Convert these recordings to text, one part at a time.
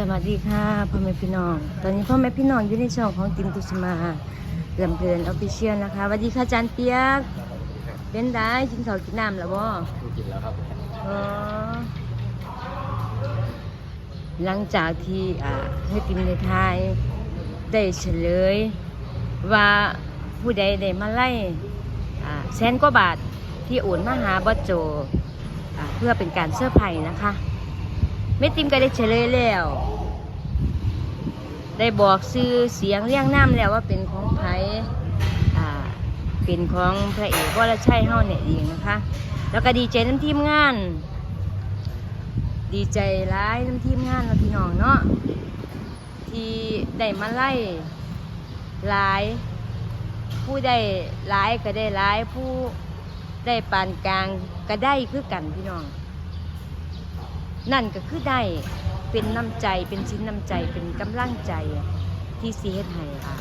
สวัสดีค่ะพ่อแม่พี่น้อง ตอนนี้พ่อแม่พี่น้องอยู่ในช่องของติมตุสมาลำเพลินออฟฟิเชียลนะคะสวัสดีค่ะอาจารย์เปียกเป็นได้กินข้าวกินน้ำแล้วบ่ดูกินแล้วครับอ๋อหลังจากที่อ่าให้ติมในไทยได้เฉลย ว่าผู้ใดได้มาไล่อ่าแสนกว่าบาทที่โอนมาหาบอสโจอ่าเพื่อเป็นการเสื้อร์ไผ่นะคะ แม่ติมก็ได้เฉลยแล้ว ได้บอกซื้อเสียงเรียงน้ำแล้วว่าเป็นของไผ่เป็นของพระเอกวรชัยเฮาเนี่ยเองนะคะ แล้วก็ดีใจน้ำทีมงาน ดีใจร้ายน้ำทีมงานเราพี่น้องเนาะที่ได้มาไล่หลาย ผู้ได้หลายก็ได้หลายผู้ได้ปานกลางก็ได้คือกันพี่น้อง นั่นก็คือได้เป็นน้ำใจเป็นชิ้นน้ำใจเป็นกำลังใจที่สีเฮ็ดให้อ่า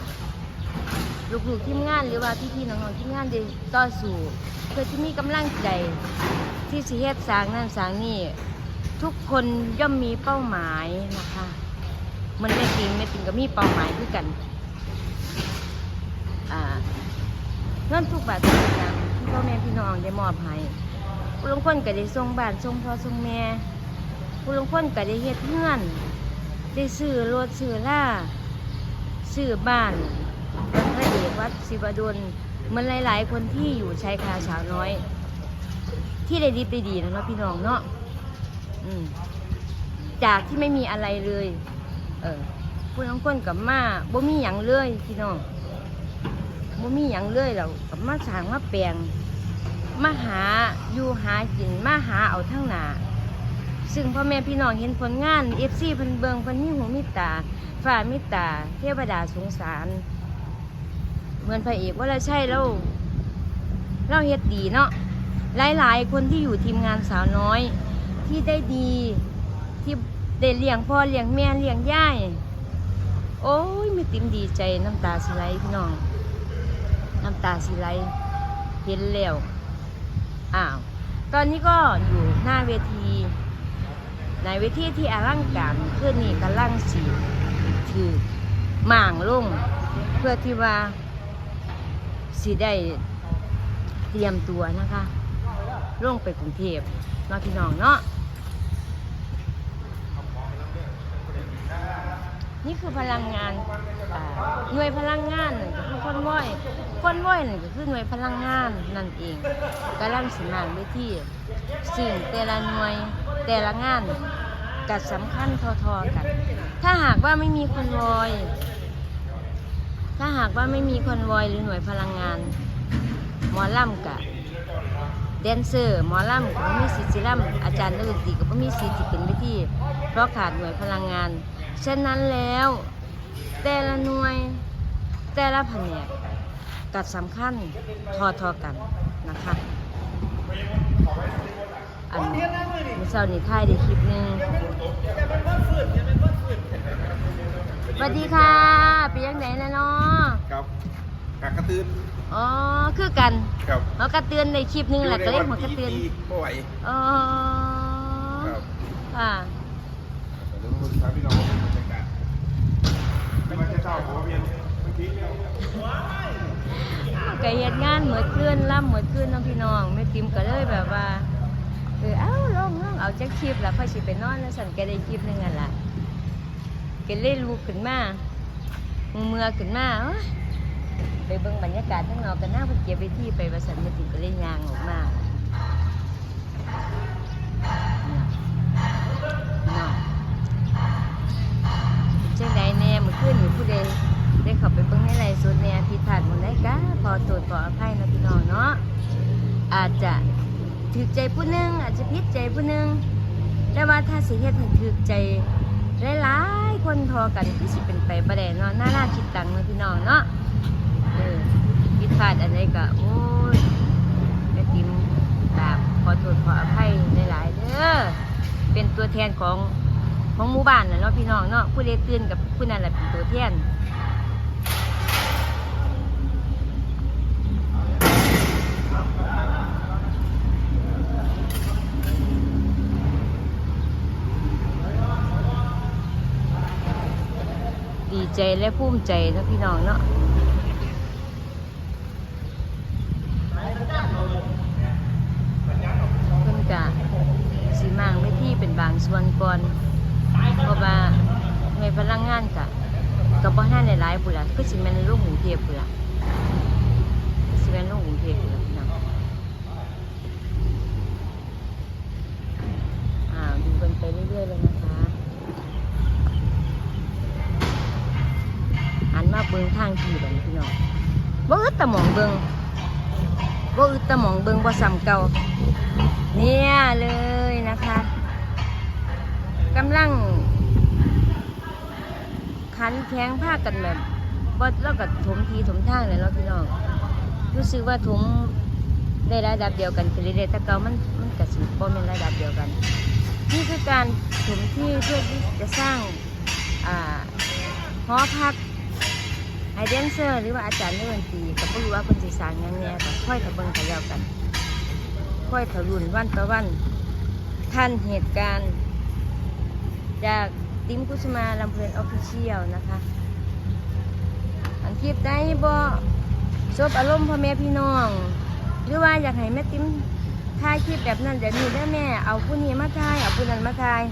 ลูกๆทีมงานหรือว่าพี่ๆน้องๆทีมงานได้ต่อสู้เพื่อที่มีกำลังใจที่สีเฮ็ดสร้างนั่นสร้างนี่ทุกคนย่อมมีเป้าหมายนะคะมันไม่จริงไม่จริงก็มีเป้าหมายคือกันอ่าเงินทุกบาททุกสตางค์ที่พ่อแม่พี่น้องได้มอบให้ลางคนก็ได้ส่งบ้านส่งพ่อส่งแม่ ผู้ลางคนก็ได้เฮ็ดเงื่อน ได้ซื้อรถซื้อล่าซื้อบ้านวัดพระเอกวัดศิวดลเหมันหลาย ๆ คนที่อยู่ชายคาสาวน้อย ที่ได้ดีได้ดีนะเนาะพี่น้องเนาะอืมจากที่ไม่มีอะไรเลย เออผู้ลางคนกับมาบ่มีหยังเลยพี่น้องบ่มีหยังเลยเรากับมาสร้างมาแปลงมาหาอยู่หากินมาหาเอาทั้งหนา ซึ่งพ่อแม่พี่น้องเห็นผลงานเอฟซีเพิ่นเบิงเพิ่นมีหูมีตาฝ่ามีตา เทวดาสงสาร เหมือนพระเอกว่าละใช่แล้วเราเฮ็ดดีเนาะหลายๆ คนที่อยู่ทีมงานสาวน้อย ที่ได้ดีที่ได้เลี้ยงพ่อเลี้ยงแม่เลี้ยงย่ายโอ้ยม่ติมดีใจน้ำตาสิไหลพี่น้องน้ำตาสิไหลเห็นแล้วอ้าวตอนนี้ก็อยู่หน้าเวที ในเวทีที่อลังการเพื่อนี่กำลังสีถือหม่างลุ่งเพื่อที่ว่าสีได้เตรียมตัวนะคะล่งไปกรุงเทพนาะพี่น้องเนาะนี่คือพลังงานหน่วยพลังงานนั่นก็คือคนว่อยคนว่อยนั่นก็คือหน่วยพลังงานนั่นเองกำลังสิมานไว้ที่สิ่งแต่ละหน่วย แต่ละงานกัดสำคัญทอๆกัน ถ้าหากว่าไม่มีคนวอย ถ้าหากว่าไม่มีคนวอยหรือหน่วยพลังงาน หมอล่ำกับแดนเซอร์หมอล่ำก็บ่มีสิทธิ์สิล่ำอาจารย์นักดนตรีก็ไม่มีสิทธิ์ที่เป็นวิธีเพราะขาดหน่วยพลังงานฉะนั้นแล้ว แต่ละหน่วยแต่ละแผนกกัดสำคัญทอทอกันนะคะ อันมื่อเช้านี้ถ่ายได้คลิปหนึงสวัสดีค่ะเป็นยังไงนะเนาะครับกากระตือนอ๋อคือกันครับเขากระเตือนในคลิปหนึงแหละก็เลยหัวกระเตือนบ่ไหวอ๋อครับค่ะเดี๋ยวมาดูครับพี่น้องบรรยากาศไม่ว่าจะเศร้าหัวเวียนเมื่อกี้เนี่ยก็เฮ็ดงานเหมือนคืนล่ำเหมือนคืนน้องพี่น้องแม่ติมก็เลยแบบว่าเออเอ้าลองลองเอาจักคลิปแล้วค่อยสิไปนอนแล้วสั่นก็ได้คลิปหนึงอะล่ะก็เลยลูกขึ้นมาเมื่อขึ้นมาโอ๊ยไปเบิ่งบรรยากาศข้างนอกกันหน้าเพิ่นเก็บไปที่ไปประสันมาถึงก็เลยยางออกมา ถือใจผู้หนึงอาจจะผิดใจผู้หนึงแต่ว่าถ้าสิเฮ็ดให้ถือใจหลายๆคนทอกันคือสิเป็นไปบ่ได้เนาะน่าน่าคิดตังนะพี่น้องเนาะเออผิดพลาดอะไรก็โอ้ยแม่ติมกราบขอโทษขออภัยหลายๆเด้อเป็นตัวแทนของของหมู่บ้านน่ะเนาะพี่น้องเนาะผู้ใดตื่นกับผู้นั้นแหละเป็นตัวแทน ใจและภูมิใจนะพี่น้องเนาะเพิ่นกะสีมางไม่ที่เป็นบางส่วนก่อนเพราะว่าในพลังงานกะกับบ่ท่านหลายๆพุ่นล่ะคือสิแม่นลูกกรุงเทพพุ่นล่ะสิแมนลูกกรุงเทพพุ่นล่ะพี่น้องอ่าดูกันไปเรื่อยๆเลยนะคะ หันมาเบิ่งทางที่บัดนี้พี่น้องบ่อึดตะหมองเบิ่งบ่อึดตะหมองเบิ่งบ่ซ้ำเก่าเนี่ยเลยนะคะกำลังขันแข็งผ้ากันแบบบ่แล้วก็ถมทีถมทางเลยเนาพี่น้องรู้สึกว่าถมได้ระดับเดียวกันคือเรื่อยๆแต่เก่ามันมันกระสิบ่เป็นระดับเดียวกัน นี่คือการถมที่เพื่อที่จะสร้างอ่าหอพัก ไฮเดนเซอร์หรือว่าอาจารย์เล่นดนตรีก็บ่รู้ว่าเพิ่นสิสร้างหยังแหน่ก็ค่อยตะเบิ่งกันแล้วกัน ค่อยทะลุนวันต่อวันทันเหตุการณ์ จากติมกุสมาลำเพลินออฟฟิเชียลนะคะอันคลิปได้บ่ซบอารมณ์พ่อแม่พี่น้อง หรือว่าอยากให้แม่ติมถ่ายคลิปแบบนั้นแบบนี้ได้อแม่เอาผู้นี้มาถ่ายเอาผู้นั้นมาถ่าย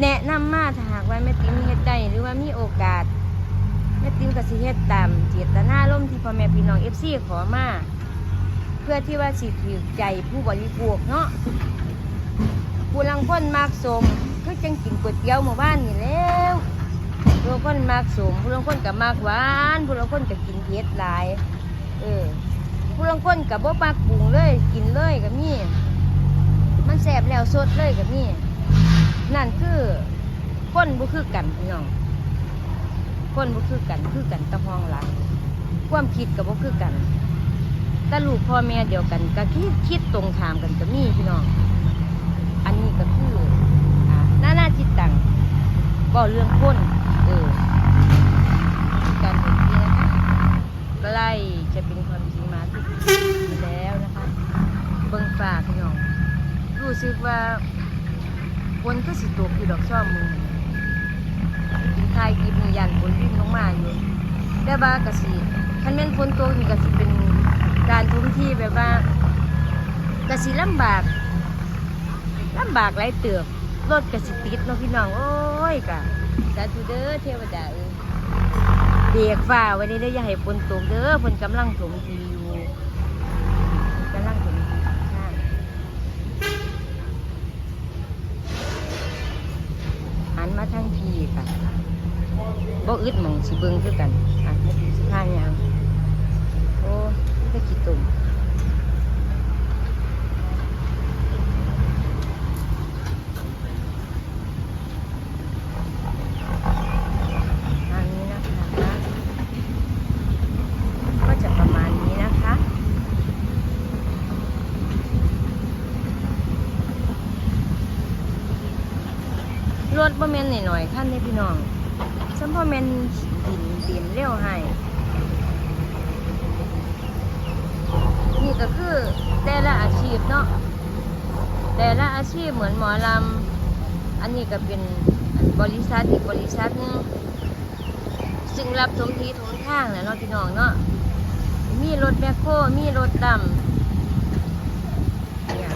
แนะนำมาถ้าหากว่าแม่ติมเฮ็ดได้หรือว่ามีโอกาส แม่ติมก็สิเฮ็ดตามเจตนาร่มที่พ่อแม่พี่น้อง FC ขอมาเพื่อที่ว่าสิถือใจผู้บริโภคเนาะผู้ลังคนมากสมคือจังกินก๋วยเตี๋ยวหมู่บ้านนี่แล้วผู้ลังคนมากสมผู้ลังคนกับมากหวานผู้ลังคนกับกินเผ็ดหลายเออผู้ลังคนกับบ่ปากปรุงเลย กินเลยกับมีมันแสบแล้วสดเลยกับมีนั่นคือคนบ่คือกันพี่น้อง คนบ่คือกันคือกันตะพองหลังความคิดกับบ่คือกันแต่ลูกพ่อแม่เดียวกันก็คิดคิดตรงข้ามกันก็มีพี่น้อง อันนี้ก็คืออ่าหน้าหน้าจิตตังก็เรื่องคนเออการเห็นที่นะคะใกล้จะเป็นความจริงมาทุกทีแล้วนะคะเบิ่งฟ้าพี่น้องรู้สึกว่าฝนก็สิตกอยู่ดอกช่อมือ กินทายกินมียันฝนวิ่งลงมาอยู่แต่ว่ากะสิคันแม่นฝนตกนี่ก็สิเป็นการทุ่มที่แบบว่ากะสิลำบากลำบากหลายเติบรถกระสิติดเนาะพี่น้องโอ้ยกะสาธุเด้อเทวดาเอ้ยเบียกฟ้าไว้นี่เด้ออย่าให้ฝนตกเด้อฝนกำลังถมทีอยู่ มาทั้งทีค่ะบ่อึดมองสิเบิ่งคือกันอะไม่ติสิท่าหยังโอ้ยจะขี้ตุ่ม อันนี้นะคะ ก็จะประมาณนี้นะคะ รถ บ่แม่นหน่อยๆขั้นนี้พี่น้องซัมพ่อแม่นดินดินเร็วให้นี่ก็คือแต่ละอาชีพเนาะแต่ละอาชีพเหมือนหมอลำอันนี้ก็เป็นบริษัทอีกบริษัทนึงซึ่งรับสมทีถมทางแหละเนาะพี่น้องเนาะมีรถแมคโครมีรถดำเนี่ย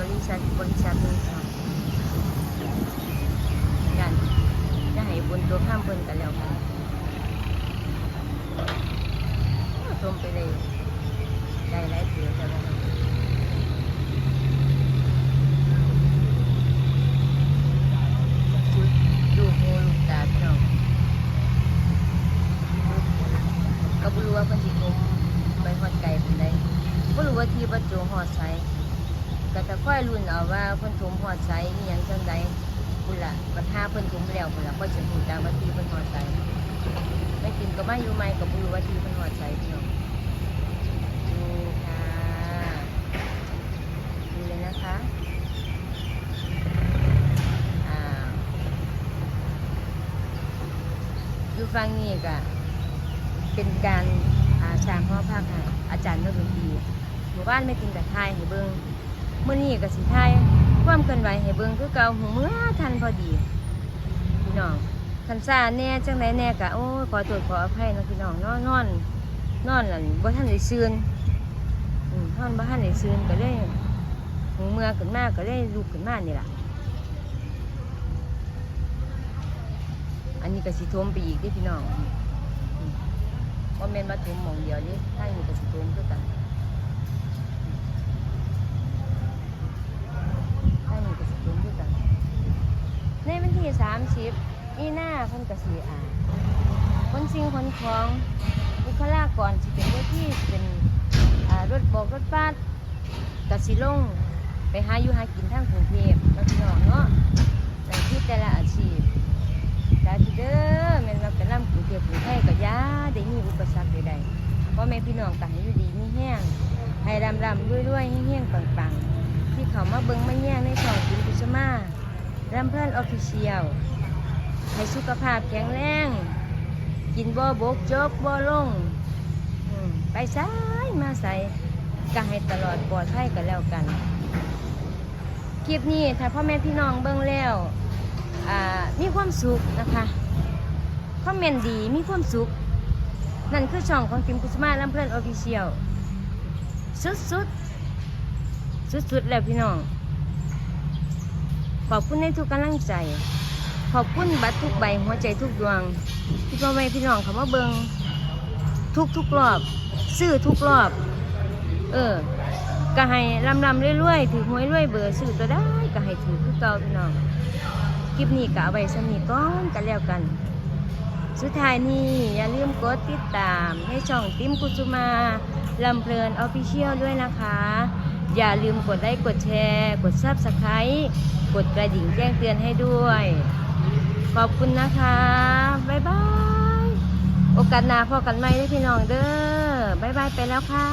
บริษัทบริษัทนึงค่ะกันจะให้ บนตัวข้ามเพิ่นกันแล้วกันชมไปเลยได้หลายเสือแล้วกันดูหูลูกตาพี่น้องก็บ่รู้ว่าเพิ่นสิคมไปฮอดไกลปานใดบ่รู้ว่าที่บ่โจฮอดไสก็จะค่อยลุ้นเอาว่าเพิ่นถมฮอดไสอีหยังจังใดพุ่ นล่าเพิ่นถมแล้วเพุ่นละก็สิฮู้จักว่าทีเพิ่นฮอดไสไม่กินก็ไมาอยู่ใหม่ก็บ่รู้ว่าทีเพิ่นฮอดไสพี่น้องดูค่ะดูเลยนะคะอ่าอยู่ฝั่งนี้ก็เป็นการอาสร้างหอพักให้อาจารย์นักดนตรีหมู่บ้านไม่กินแต่ทายให้เบิงเมื่อนี้ก็สิทายความเคลื่อนไหวให้เบิงคือเก่าหูเมื่อทันพอดี น้องคันซ่าแน่จังไดแน่กะโอ้ยขอโทษขออภัยนะพี่น้องนอนนอนนอนนั่นบ่ทันได้ซื่นอืมนอนบ่ทันได้ซื่นก็เลยหูเมื่อขึ้นมาก็เลยลุกขึ้นมานี่ล่ะอันนี้ก็สิท่มไปอีกเด้พี่น้องอืมบ่แม่นว่าท่มมองเดียวนี่ทางนี้ก็สิท่วมคือกันทางนี้ก็สิท่วมคือกัน ในวันที่30มีหน้าเพิ่นก็สิอ่าคนสิ่งคนของบุคลากรสิเป็นเวทีสิเป็นรถบอกรถบัสก็สิลง ไปหาอยู่หากินทางกรุงเทพเนาะพี่น้องเนาะนั่นคือแต่ละอาชีพสาธุเด้อแม่นว่าเป็นลำกรุงเทพกรุงไทยก็ยาได้มีอุปสรรคใดๆเพราะแม่พี่น้องก็ให้อยู่ดีมีแห้งให้รำรำๆรวยๆแห้งๆปังๆ ที่เขามาเบิ่งมาแย่งในช่องกินกุชมา รำเพื่อนออฟฟิเชียลให้สุขภาพแข็งแรง กินบ่บกจกบ่ลง ไปซ้ายมาใส่ก็ให้ตลอดปลอดภัยกันแล้วกัน คลิปนี้ถ้าพ่อแม่พี่น้องเบิ่งแล้วอ่ามีความสุขนะคะคอมเมนต์ดีมีความสุข นั่นคือช่องของกิมกุชมาลำเพื่อนออฟฟิเชียลสุดๆ สุดๆ แล้วพี่น้อง ขอบคุณในทุกกำลังใจ ขอบคุณบัตรทุกใบหัวใจทุกดวง ที่พ่อแม่พี่น้องเขามาเบิงทุกทุกรอบ ซื้อทุกรอบ เออก็ให้ลำลำเรื่อยๆถือหวยรวยเบอร์ซื้อตัวได้ก็ให้ถือคือเก่าพี่น้องคลิปนี้ก็เอาไว้สนิทก้อนกันแล้วกัน สุดท้ายนี้อย่าลืมกดติดตามในช่องติมกุจุมาลำเพลินออฟฟิเชียลด้วยนะคะ อย่าลืมกดไลค์กดแชร์ กดซับสไครต์กดกระดิ่งแจ้งเตือนให้ด้วย ขอบคุณนะคะ บ๊ายบาย โอกาสหน้าพอกันไหมได้พี่น้องเด้อบ๊ายบายไปแล้วค่ะ